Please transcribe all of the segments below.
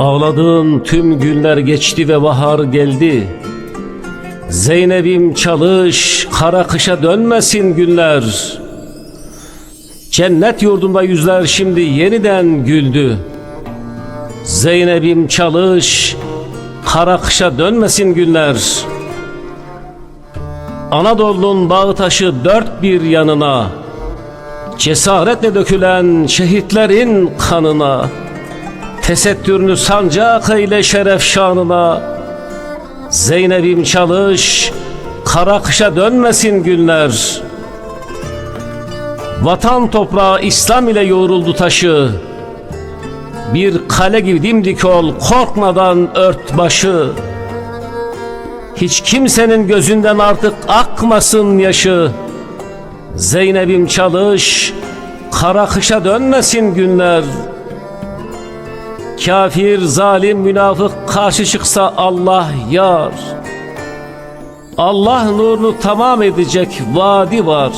Ağladığın tüm günler geçti ve bahar geldi. Zeynep'im çalış, kara kışa dönmesin günler. Cennet yurdunda yüzler şimdi yeniden güldü. Zeynep'im çalış, kara kışa dönmesin günler. Anadolu'nun bağı taşı dört bir yanına, cesaretle dökülen şehitlerin kanına, tesettürünü sancak eyle şeref şanına, Zeynep'im çalış, kara kışa dönmesin günler. Vatan toprağı İslam ile yoğruldu taşı. Bir kale gibi dimdik ol, korkmadan ört başı. Hiç kimsenin gözünden artık akmasın yaşı. Zeynep'im çalış, kara kışa dönmesin günler. Kafir, zalim, münafık karşı çıksa Allah yar. Allah nurunu tamam edecek vaadi var.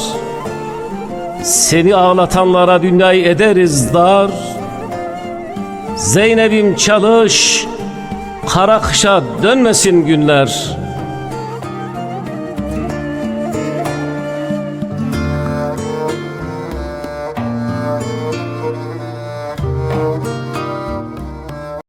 Seni ağlatanlara dünyayı ederiz dar. Zeynep'im çalış, kara kışa dönmesin günler.''